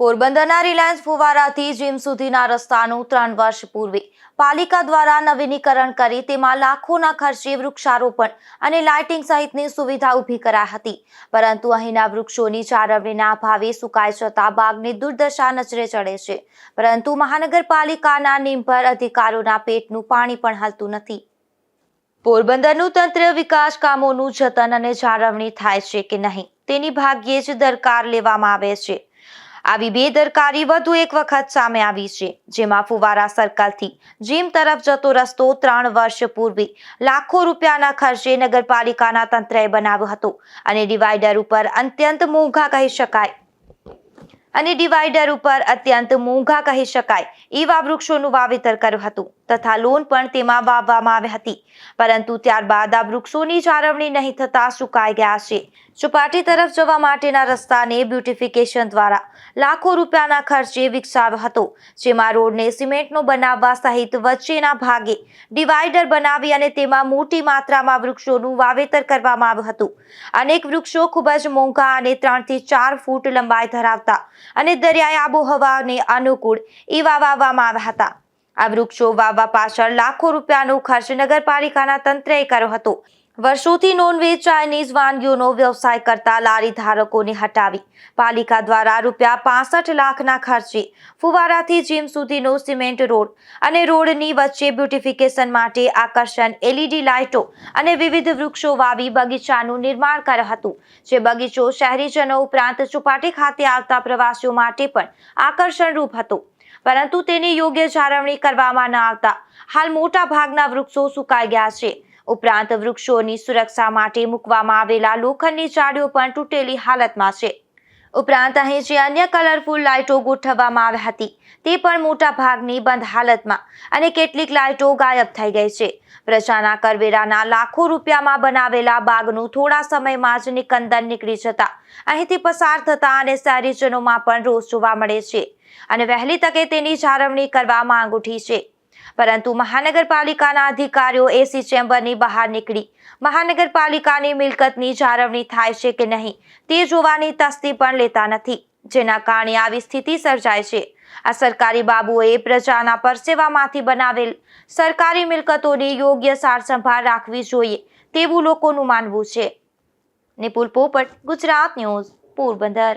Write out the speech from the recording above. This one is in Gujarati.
પોરબંદરના રિલાયન્સ ફુવારાથી જીમ સુધીના રસ્તાનું ત્રણ વર્ષ પૂર્વે. પાલિકા દ્વારા નવીનીકરણ કરી તેમાં લાખોના ખર્ચે વૃક્ષારોપણ અને લાઇટિંગ સહિતની સુવિધા ઊભી કરાઈ હતી. પરંતુ અહીંના વૃક્ષોની જાળવણીના અભાવે સુકાઈ જતા બાગની દુર્દશા નજરે ચડે છે. પરંતુ મહાનગરપાલિકાના નિર્ભર અધિકારોના પેટનું પાણી પણ હાલતું નથી. પોરબંદરનું તંત્ર વિકાસ કામોનું જતન અને જાળવણી થાય છે કે નહીં, તેની ભાગ્યે જ દરકાર લેવામાં આવે છે. આવી બેદરકારી વધુ એક વખત સામે આવી છે, જેમાં ફુવારા સર્કલથી જીમ તરફ જતો રસ્તો ત્રણ વર્ષ પૂર્વે લાખો રૂપિયાના ખર્ચે નગરપાલિકાના તંત્રએ બનાવ્યો હતો અને ડિવાઈડર ઉપર અત્યંત મોંઘા કહી શકાય. અને ડિવાઈડર ઉપર અત્યંત મોંઘા કહી શકાય એવા વૃક્ષોનું વાવેતર કર્યું હતું. તથા લોન પણ તેમાં વાવવામાં આવી હતી. પરંતુ ત્યારબાદ આ વૃક્ષોની જાળવણી નહીં થતા સુકાઈ ગયા છે. ચોપાટી તરફ જવા માટેના રસ્તાને બ્યુટિફિકેશન દ્વારા લાખો રૂપિયાના ખર્ચે વિકસાવ્યો હતો, જેમાં રોડને સિમેન્ટનો બનાવવા સહિત વચ્ચેના ભાગે ડિવાઈડર બનાવી અને તેમાં મોટી માત્રામાં વૃક્ષોનું વાવેતર કરવામાં આવ્યું હતું. અનેક વૃક્ષો ખૂબ જ મોંઘા અને ત્રણથી ચાર ફૂટ લંબાઈ ધરાવતા અને દરિયાઈ આબોહવાને અનુકૂળ એવા વાવવામાં આવ્યા હતા. આ વૃક્ષો વાવવા પાછળ લાખો રૂપિયાનો ખર્ચ નગરપાલિકાના તંત્રએ કર્યો હતો. વર્ષોથી નોનવેજ ચાઇનીઝ વાનગીઓનો વ્યવસાય કરતા લારી ધારકોને હટાવી. પાલિકા દ્વારા રૂપિયા પાસઠ લાખના ખર્ચે ફુવારાથી જીમ સુધીનો સિમેન્ટ રોડ અને રોડની વચ્ચે બ્યુટિફિકેશન માટે આકર્ષણ એલઈડી લાઇટો અને વિવિધ વૃક્ષો વાવી બગીચાનું નિર્માણ કર્યું હતું. જે બગીચો શહેરીજનો ઉપરાંત ચોપાટી ખાતે આવતા પ્રવાસીઓ માટે પણ આકર્ષણરૂપ હતો. પરંતુ તેની યોગ્ય જાળવણી કરવામાં ન આવતા હાલ મોટા ભાગના વૃક્ષો સુકાઈ ગયા છે. ઉપરાંત વૃક્ષોની સુરક્ષા માટે મૂકવામાં આવેલા લોખંડની જાળીઓ પણ તૂટેલી હાલતમાં છે. ઉપરાંત અહીં જે અન્ય કલરફુલ લાઇટો ગોઠવવામાં આવી હતી, તે પણ મોટા ભાગની બંધ હાલતમાં અને કેટલીક લાઇટો ગાયબ થઈ ગઈ છે. પ્રજાના કરવેરાના લાખો રૂપિયામાં બનાવેલા બાગનું થોડા સમયમાં જ નિકંદન નીકળી જતા અહીંથી પસાર થતા અને શહેરીજનોમાં પણ રોષ જોવા મળે છે અને વહેલી તકે તેની જાળવણી કરવા માંગ છે. પરંતુ મહાનગરપાલિકાના અધિકારીઓ એસી ચેમ્બરની બહાર નીકળી. મહાનગરપાલિકાની મિલકતની જાળવણી થાય છે કે નહીં, તે જોવાની તસ્તી પણ લેતા નથી, જેના કારણે આવી સ્થિતિ સર્જાય છે. આ સરકારી બાબુઓએ પ્રજાના પરસેવામાંથી બનાવેલ સરકારી મિલકતોની યોગ્ય સારસંભાળ રાખવી જોઈએ તેવું લોકોનું માનવું છે. નિપુલ પોપટ, ગુજરાત ન્યૂઝ, પોરબંદર.